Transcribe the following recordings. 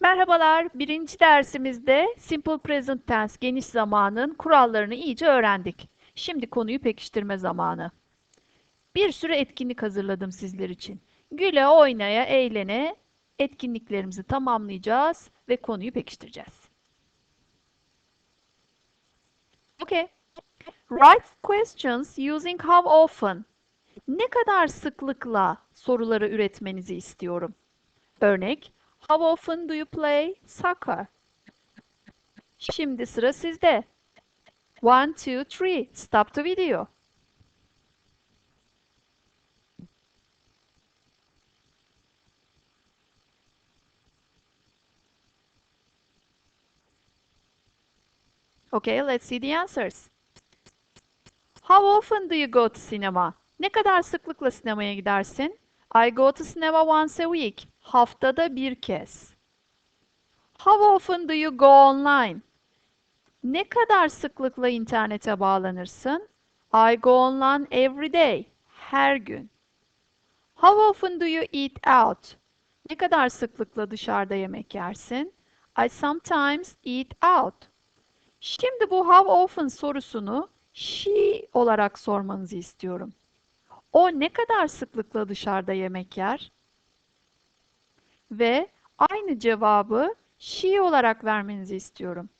Merhabalar, birinci dersimizde Simple Present Tense geniş zamanın kurallarını iyice öğrendik. Şimdi konuyu pekiştirme zamanı. Bir sürü etkinlik hazırladım sizler için. Güle, oynaya, eğlene etkinliklerimizi tamamlayacağız ve konuyu pekiştireceğiz. Okay. Write questions using how often. Ne kadar sıklıkla soruları üretmenizi istiyorum. Örnek, How often do you play soccer? Şimdi sıra sizde. One, two, three. Stop the video. Okay, let's see the answers. How often do you go to cinema? Ne kadar sıklıkla sinemaya gidersin? I go to cinema once a week. Haftada bir kez. How often do you go online? Ne kadar sıklıkla internete bağlanırsın? I go online every day. Her gün. How often do you eat out? Ne kadar sıklıkla dışarıda yemek yersin? I sometimes eat out. Şimdi bu how often sorusunu she olarak sormanızı istiyorum. O ne kadar sıklıkla dışarıda yemek yer? Ve aynı cevabı she olarak vermenizi istiyorum.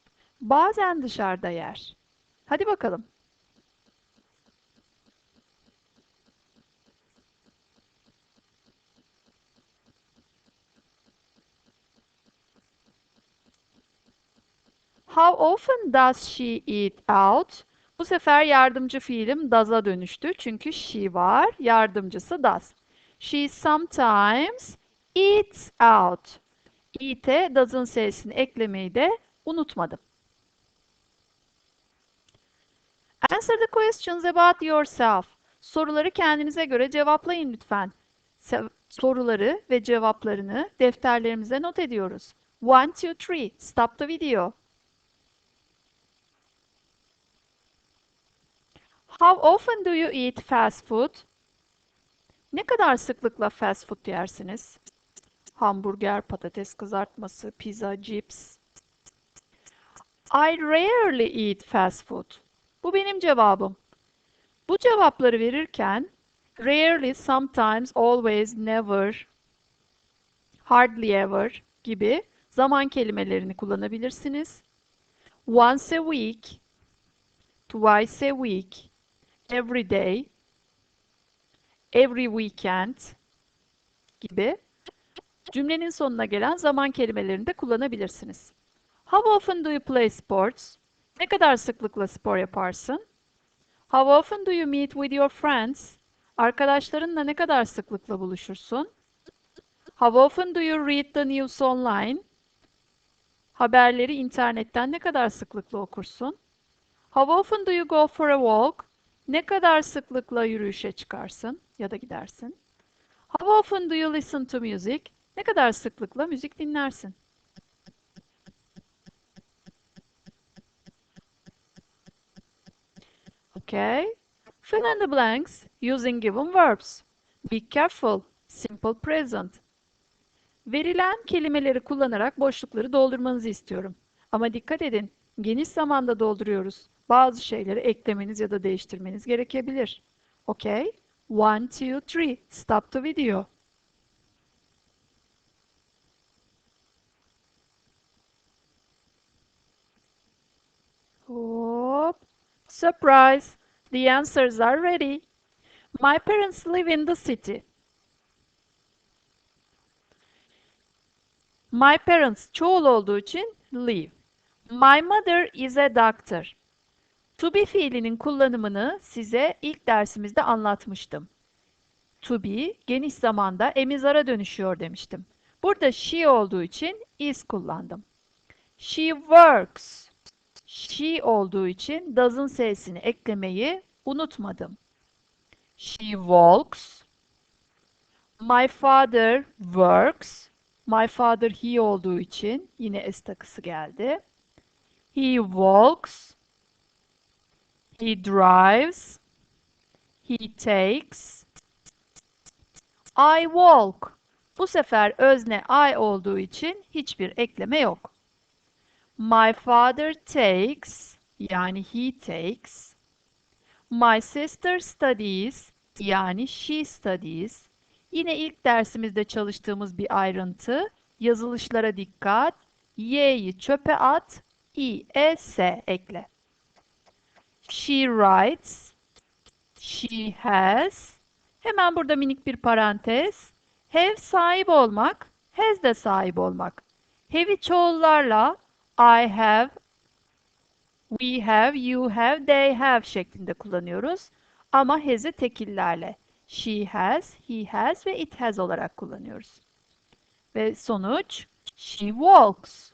Bazen dışarıda yer. Hadi bakalım. How often does she eat out? Bu sefer yardımcı fiilim does'a dönüştü. Çünkü she var, yardımcısı does. She sometimes eats out. Eat'e does'ın sesini eklemeyi de unutmadım. Answer the questions about yourself. Soruları kendinize göre cevaplayın lütfen. Soruları ve cevaplarını defterlerimize not ediyoruz. One, two, three. Stop the video. How often do you eat fast food? Ne kadar sıklıkla fast food yersiniz? Hamburger, patates kızartması, pizza, cips. I rarely eat fast food. Bu benim cevabım. Bu cevapları verirken rarely, sometimes, always, never, hardly ever gibi zaman kelimelerini kullanabilirsiniz. Once a week, twice a week, every day, every weekend gibi cümlenin sonuna gelen zaman kelimelerini de kullanabilirsiniz. How often do you play sports? Ne kadar sıklıkla spor yaparsın? How often do you meet with your friends? Arkadaşlarınla ne kadar sıklıkla buluşursun? How often do you read the news online? Haberleri internetten ne kadar sıklıkla okursun? How often do you go for a walk? Ne kadar sıklıkla yürüyüşe çıkarsın ya da gidersin? How often do you listen to music? Ne kadar sıklıkla müzik dinlersin? Okay. Fill in the blanks using given verbs. Be careful. Simple present. Verilen kelimeleri kullanarak boşlukları doldurmanızı istiyorum. Ama dikkat edin, geniş zamanda dolduruyoruz. Bazı şeyleri eklemeniz ya da değiştirmeniz gerekebilir. Okay? One, two, three. Stop the video. Hop. Surprise! The answers are ready. My parents live in the city. My parents çoğul olduğu için live. My mother is a doctor. To be fiilinin kullanımını size ilk dersimizde anlatmıştım. To be geniş zamanda emizara dönüşüyor demiştim. Burada she olduğu için is kullandım. She works. She olduğu için does'ın sesini eklemeyi unutmadım. She walks. My father works. My father he olduğu için yine s takısı geldi. He walks. He drives. He takes. I walk. Bu sefer özne I olduğu için hiçbir ekleme yok. My father takes yani he takes. My sister studies yani she studies. Yine ilk dersimizde çalıştığımız bir ayrıntı. Yazılışlara dikkat. Y'yi çöpe at. I, E, S ekle. She writes. She has. Hemen burada minik bir parantez. Have sahip olmak, has de sahip olmak. Have'i çoğullarla I have, we have, you have, they have şeklinde kullanıyoruz. Ama has'i e tekillerle. She has, he has ve it has olarak kullanıyoruz. Ve sonuç she walks.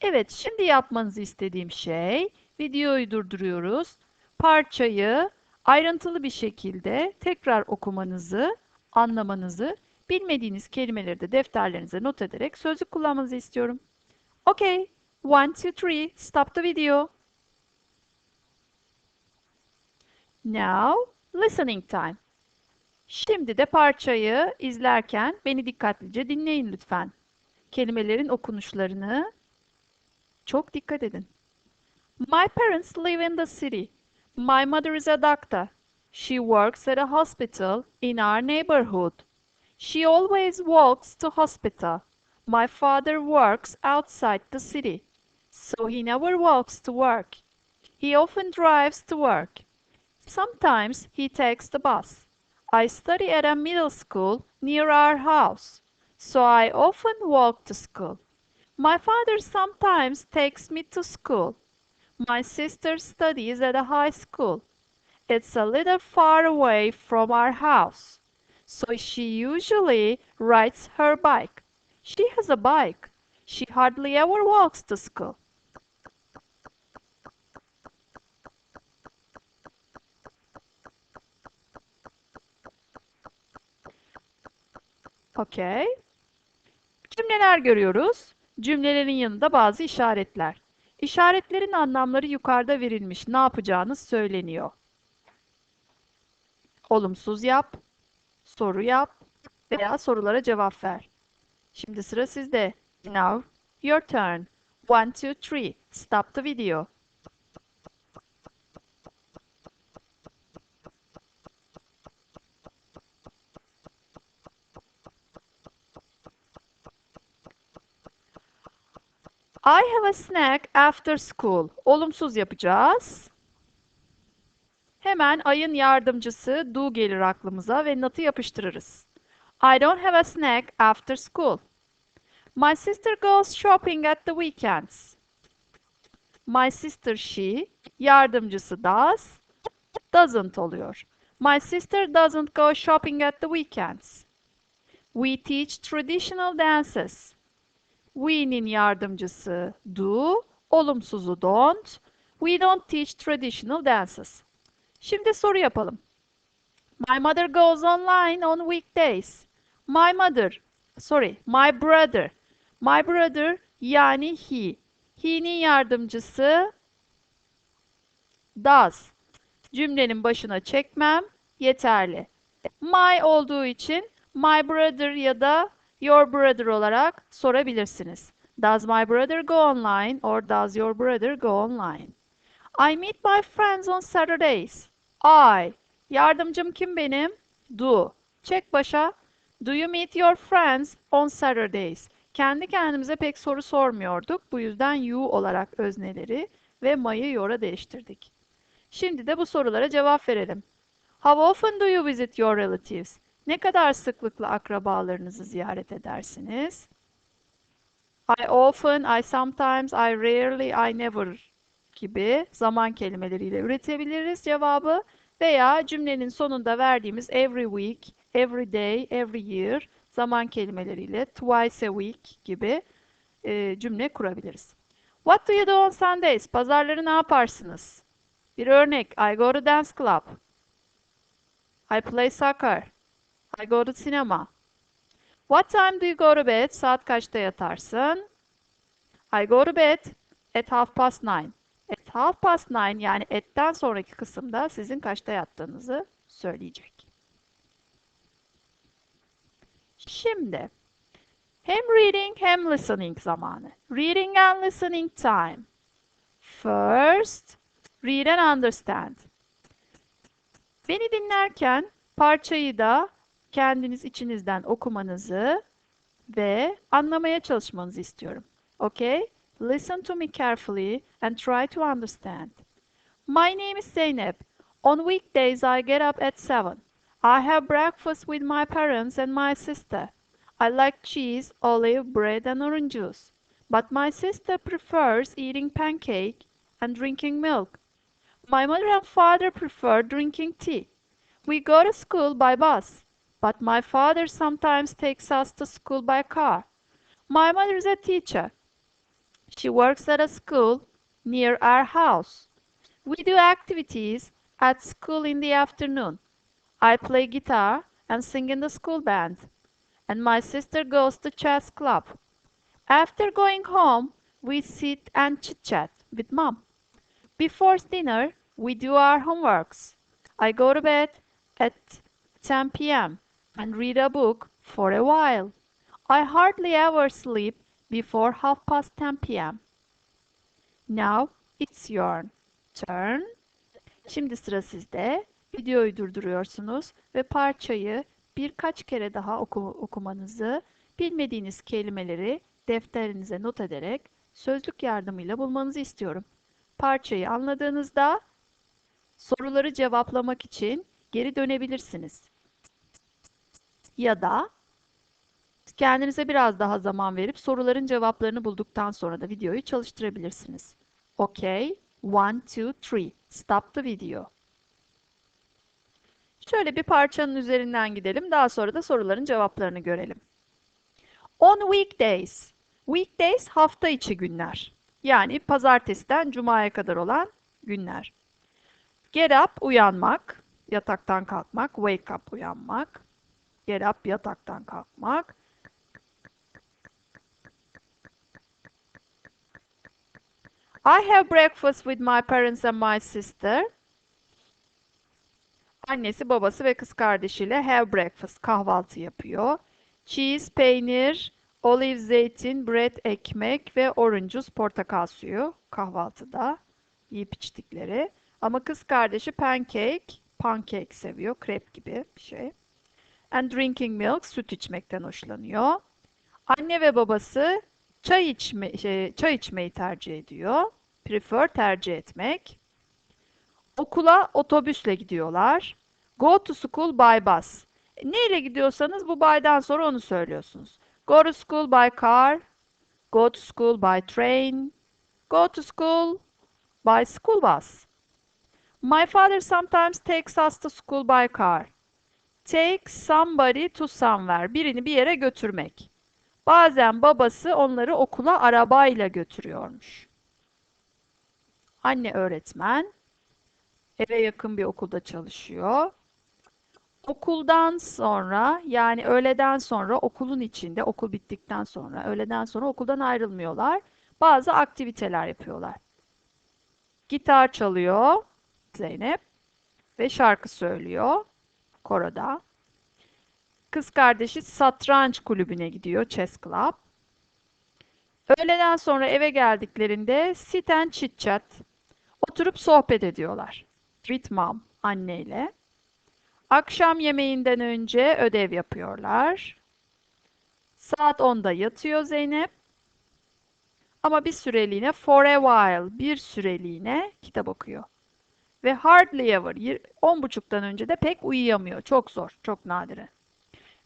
Evet şimdi yapmanızı istediğim şey videoyu durduruyoruz. Parçayı ayrıntılı bir şekilde tekrar okumanızı, anlamanızı, bilmediğiniz kelimeleri de defterlerinize not ederek sözlük kullanmanızı istiyorum. Okey. 1, 2, 3, stop the video. Now, listening time. Şimdi de parçayı izlerken beni dikkatlice dinleyin lütfen. Kelimelerin okunuşlarını çok dikkat edin. My parents live in the city. My mother is a doctor. She works at a hospital in our neighborhood. She always walks to hospital. My father works outside the city. So he never walks to work. He often drives to work. Sometimes he takes the bus. I study at a middle school near our house, so I often walk to school. My father sometimes takes me to school. My sister studies at a high school. It's a little far away from our house, so she usually rides her bike. She has a bike. She hardly ever walks to school. Okay. Cümleler görüyoruz. Cümlelerin yanında bazı işaretler. İşaretlerin anlamları yukarıda verilmiş. Ne yapacağınız söyleniyor. Olumsuz yap, soru yap veya sorulara cevap ver. Şimdi sıra sizde. Now, your turn. One, two, three. Stop the video. I have a snack after school. Olumsuz yapacağız. Hemen ayın yardımcısı do gelir aklımıza ve not'ı yapıştırırız. I don't have a snack after school. My sister goes shopping at the weekends. My sister she, yardımcısı does, doesn't oluyor. My sister doesn't go shopping at the weekends. We teach traditional dances. We'nin yardımcısı do, olumsuzu don't. We don't teach traditional dances. Şimdi soru yapalım. My mother goes online on weekdays. My mother, sorry, my brother. My brother yani he. He'nin yardımcısı does. Cümlenin başına çekmem yeterli. My olduğu için my brother ya da your brother olarak sorabilirsiniz. Does my brother go online or does your brother go online? I meet my friends on Saturdays. I. Yardımcım kim benim? Do. Çek başa. Do you meet your friends on Saturdays? Kendi kendimize pek soru sormuyorduk. Bu yüzden you olarak özneleri ve my'ı your'a değiştirdik. Şimdi de bu sorulara cevap verelim. How often do you visit your relatives? Ne kadar sıklıkla akrabalarınızı ziyaret edersiniz? I often, I sometimes, I rarely, I never gibi zaman kelimeleriyle üretebiliriz cevabı veya cümlenin sonunda verdiğimiz every week, every day, every year zaman kelimeleriyle twice a week gibi e, cümle kurabiliriz. What do you do on Sundays? Pazarları ne yaparsınız? Bir örnek. I go to dance club. I play soccer. I go to cinema. What time do you go to bed? Saat kaçta yatarsın? I go to bed at half past nine. At half past nine yani etten sonraki kısımda sizin kaçta yattığınızı söyleyecek. Şimdi Hem reading hem listening zamanı. Reading and listening time. First, read and understand. Beni dinlerken parçayı da kendiniz içinizden okumanızı ve anlamaya çalışmanızı istiyorum. Okay? Listen to me carefully and try to understand. My name is Zeynep. On weekdays I get up at 7. I have breakfast with my parents and my sister. I like cheese, olive, bread and orange juice. But my sister prefers eating pancake and drinking milk. My mother and father prefer drinking tea. We go to school by bus, but my father sometimes takes us to school by car. My mother is a teacher. She works at a school near our house. We do activities at school in the afternoon. I play guitar and sing in the school band. And my sister goes to chess club. After going home, we sit and chit-chat with mom. Before dinner, we do our homeworks. I go to bed at 10 p.m. and read a book for a while. I hardly ever sleep before half past 10 p.m. Now it's your turn. Şimdi sıra sizde. Videoyu durduruyorsunuz ve parçayı birkaç kere daha oku okumanızı, bilmediğiniz kelimeleri defterinize not ederek sözlük yardımıyla bulmanızı istiyorum. Parçayı anladığınızda soruları cevaplamak için geri dönebilirsiniz. Ya da kendinize biraz daha zaman verip soruların cevaplarını bulduktan sonra da videoyu çalıştırabilirsiniz. Okay, one, two, three. Stop the video. Şöyle bir parçanın üzerinden gidelim. Daha sonra da soruların cevaplarını görelim. On weekdays. Weekdays hafta içi günler. Yani pazartesiden cumaya kadar olan günler. Get up uyanmak, yataktan kalkmak, wake up uyanmak. Get up yataktan kalkmak. I have breakfast with my parents and my sister. Annesi, babası ve kız kardeşiyle have breakfast kahvaltı yapıyor. Cheese, peynir, olive, zeytin, bread, ekmek ve juice, portakal suyu kahvaltıda yiyip içtikleri. Ama kız kardeşi pancake, pancake seviyor, krep gibi bir şey. And drinking milk, süt içmekten hoşlanıyor. Anne ve babası çay içme şey, çay içmeyi tercih ediyor. Prefer tercih etmek. Okula otobüsle gidiyorlar. Go to school by bus. E, neyle gidiyorsanız bu by'dan sonra onu söylüyorsunuz. Go to school by car. Go to school by train. Go to school by school bus. My father sometimes takes us to school by car. Take somebody to somewhere. Birini bir yere götürmek. Bazen babası onları okula arabayla götürüyormuş. Anne öğretmen. Eve yakın bir okulda çalışıyor. Okuldan sonra yani öğleden sonra okulun içinde okul bittikten sonra öğleden sonra okuldan ayrılmıyorlar. Bazı aktiviteler yapıyorlar. Gitar çalıyor Zeynep ve şarkı söylüyor koroda. Kız kardeşi satranç kulübüne gidiyor Chess Club. Öğleden sonra eve geldiklerinde sit and chit chat oturup sohbet ediyorlar. With mom anneyle. Akşam yemeğinden önce ödev yapıyorlar. Saat 10'da yatıyor Zeynep. Ama bir süreliğine for a while, bir süreliğine kitap okuyor. Ve hardly ever, 10.30'dan önce de pek uyuyamıyor. Çok zor, çok nadiren.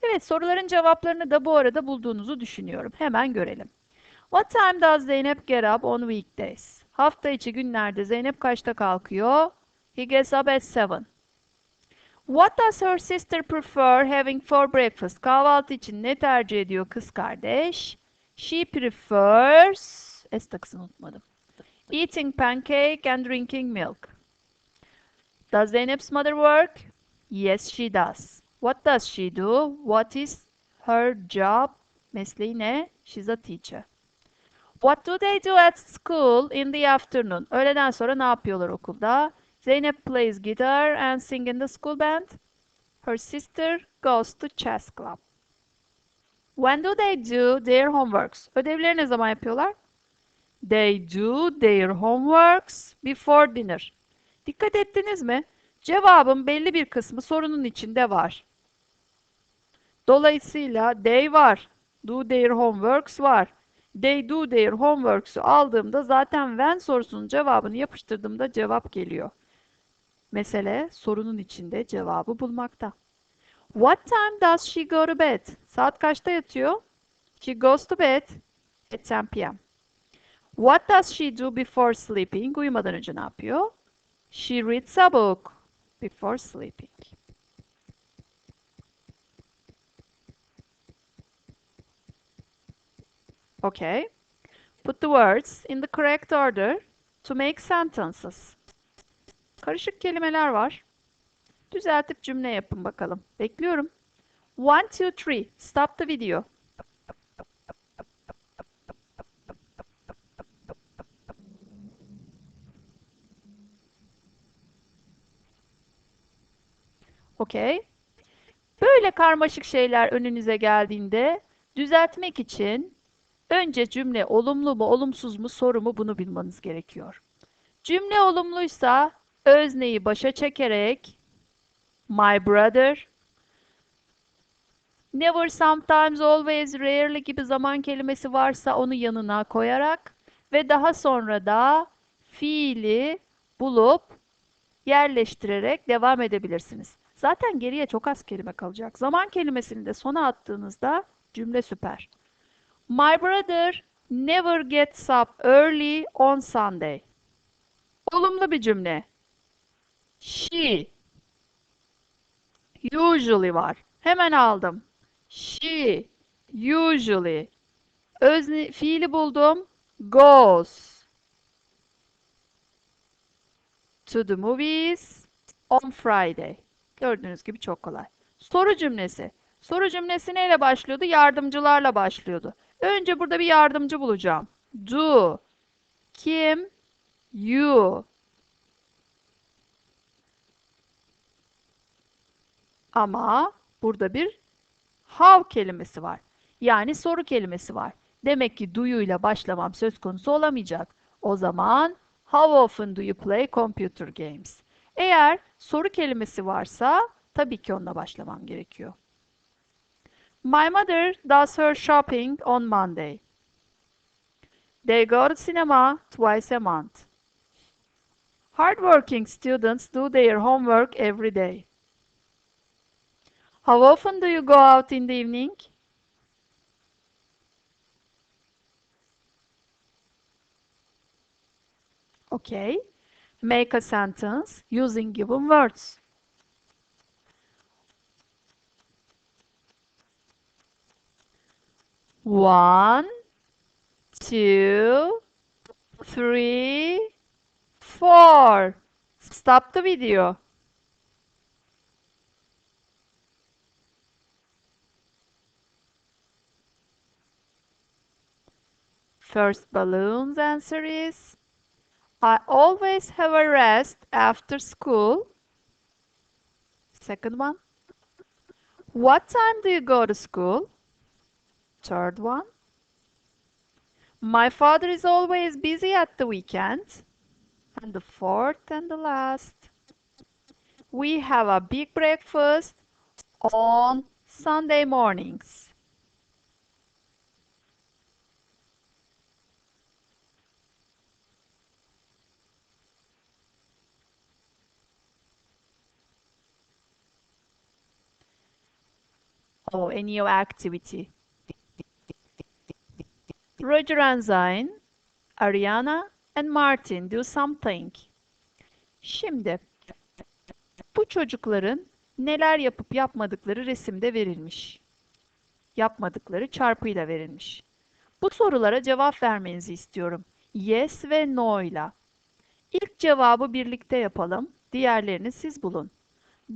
Evet, soruların cevaplarını da bu arada bulduğunuzu düşünüyorum. Hemen görelim. What time does Zeynep get up on weekdays? Hafta içi günlerde Zeynep kaçta kalkıyor? He gets up at 7. What does her sister prefer having for breakfast? Kahvaltı için ne tercih ediyor kız kardeş? She prefers... S takısını unutmadım. Eating pancake and drinking milk. Does Zeynep's mother work? Yes, she does. What does she do? What is her job? Mesleği ne? She's a teacher. What do they do at school in the afternoon? Öğleden sonra ne yapıyorlar okulda? Zeynep plays guitar and sing in the school band. Her sister goes to chess club. When do they do their homeworks? Ödevleri ne zaman yapıyorlar? They do their homeworks before dinner. Dikkat ettiniz mi? Cevabın belli bir kısmı sorunun içinde var. Dolayısıyla they var. Do their homeworks var. They do their homeworks'u aldığımda zaten when sorusunun cevabını yapıştırdığımda cevap geliyor. Mesele sorunun içinde cevabı bulmakta. What time does she go to bed? Saat kaçta yatıyor? She goes to bed at 10 p.m. What does she do before sleeping? Uyumadan önce ne yapıyor? She reads a book before sleeping. Okay. Put the words in the correct order to make sentences. Karışık kelimeler var. Düzeltip cümle yapın bakalım. Bekliyorum. One, two, three. Stop the video. Okay. Böyle karmaşık şeyler önünüze geldiğinde düzeltmek için önce cümle olumlu mu olumsuz mu soru mu bunu bilmeniz gerekiyor. Cümle olumluysa özneyi başa çekerek my brother, never, sometimes, always, rarely gibi zaman kelimesi varsa onu yanına koyarak ve daha sonra da fiili bulup yerleştirerek devam edebilirsiniz. Zaten geriye çok az kelime kalacak. Zaman kelimesini de sona attığınızda cümle süper. My brother never gets up early on Sunday. Olumlu bir cümle. She usually var. Hemen aldım. She usually özne fiili buldum. Goes to the movies on Friday. Gördüğünüz gibi çok kolay. Soru cümlesi. Soru cümlesi neyle başlıyordu? Yardımcılarla başlıyordu. Önce burada bir yardımcı bulacağım. Do. Kim? You. Ama burada bir how kelimesi var. Yani soru kelimesi var. Demek ki do'yu ile başlamam söz konusu olamayacak. O zaman how often do you play computer games? Eğer soru kelimesi varsa tabii ki onunla başlamam gerekiyor. My mother does her shopping on Monday. They go to cinema twice a month. Hardworking students do their homework every day. How often do you go out in the evening? Okay. Make a sentence using given words. One, two, three, four. Stop the video. First balloon's answer is I always have a rest after school. Second one. What time do you go to school? Third one. My father is always busy at the weekend. And the fourth and the last. We have a big breakfast on Sunday mornings. Oh, a new activity. Roger and Zayn, Ariana and Martin do something. Şimdi bu çocukların neler yapıp yapmadıkları resimde verilmiş. Yapmadıkları çarpıyla verilmiş. Bu sorulara cevap vermenizi istiyorum. Yes ve no ile. İlk cevabı birlikte yapalım. Diğerlerini siz bulun.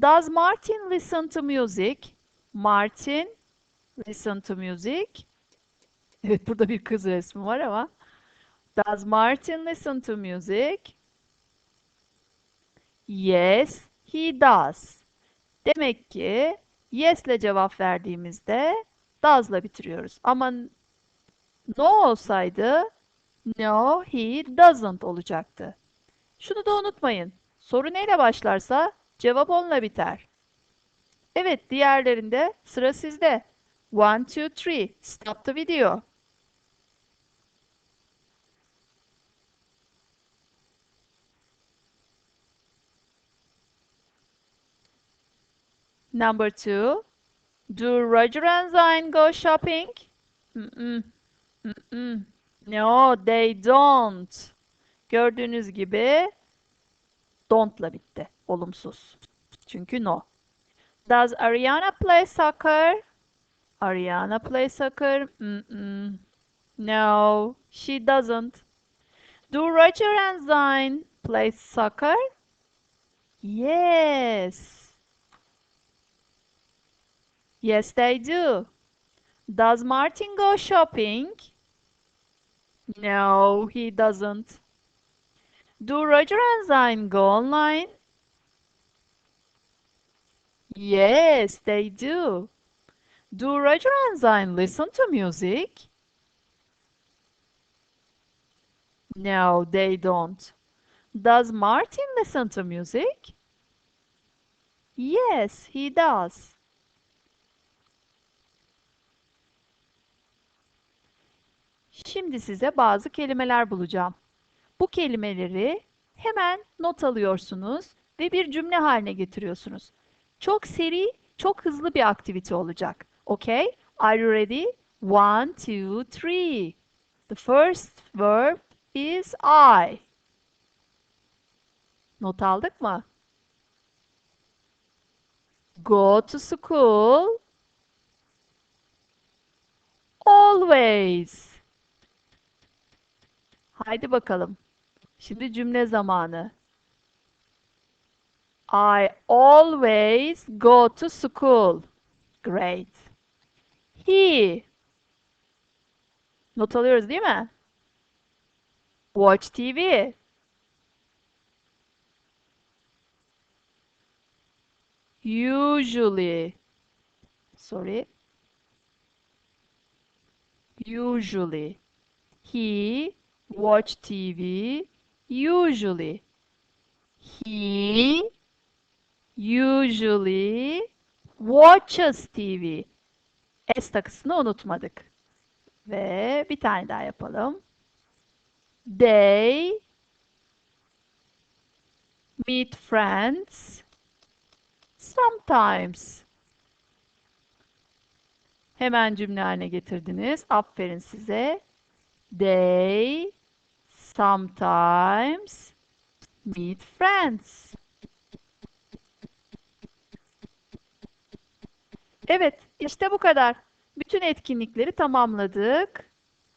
Does Martin listen to music? Martin listen to music. Evet burada bir kız resmi var ama. Does Martin listen to music? Yes, he does. Demek ki yes ile cevap verdiğimizde does'la bitiriyoruz. Ama no olsaydı no, he doesn't olacaktı. Şunu da unutmayın. Soru neyle başlarsa cevap onunla biter. Evet, diğerlerinde sıra sizde. One, two, three. Stop the video. Number two. Do Roger and Zine go shopping? Mm-mm. Mm-mm. No, they don't. Gördüğünüz gibi don't'la bitti. Olumsuz. Çünkü no. Does Ariana play soccer? Ariana play soccer? Mm-mm. No, she doesn't. Do Roger and Zine play soccer? Yes. Yes, they do. Does Martin go shopping? No, he doesn't. Do Roger and Zine go online? Yes, they do. Do Roger and Zine listen to music? No, they don't. Does Martin listen to music? Yes, he does. Şimdi size bazı kelimeler bulacağım. Bu kelimeleri hemen not alıyorsunuz ve bir cümle haline getiriyorsunuz. Çok seri, çok hızlı bir aktivite olacak. Okay? Are you ready? One, two, three. The first verb is I. Not aldık mı? Go to school. Always. Haydi bakalım. Şimdi cümle zamanı. I always go to school. Great. He. Not alıyoruz değil mi? Watch TV. Usually. Sorry. Usually. He watch TV usually. He usually watches TV. S takısını unutmadık. Ve bir tane daha yapalım. They meet friends sometimes. Hemen cümle haline getirdiniz. Aferin size. They sometimes meet friends. Evet, işte bu kadar. Bütün etkinlikleri tamamladık.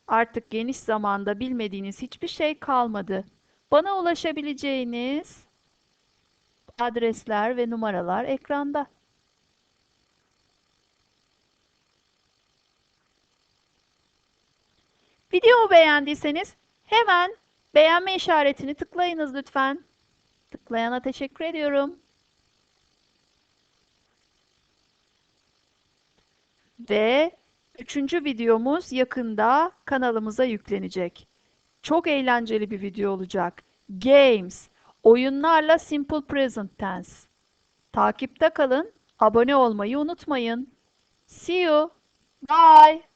Artık geniş zamanda bilmediğiniz hiçbir şey kalmadı. Bana ulaşabileceğiniz adresler ve numaralar ekranda. Videomu beğendiyseniz hemen beğenme işaretini tıklayınız lütfen. Tıklayana teşekkür ediyorum. Ve üçüncü videomuz yakında kanalımıza yüklenecek. Çok eğlenceli bir video olacak. Games, oyunlarla Simple Present Tense. Takipte kalın, abone olmayı unutmayın. See you. Bye.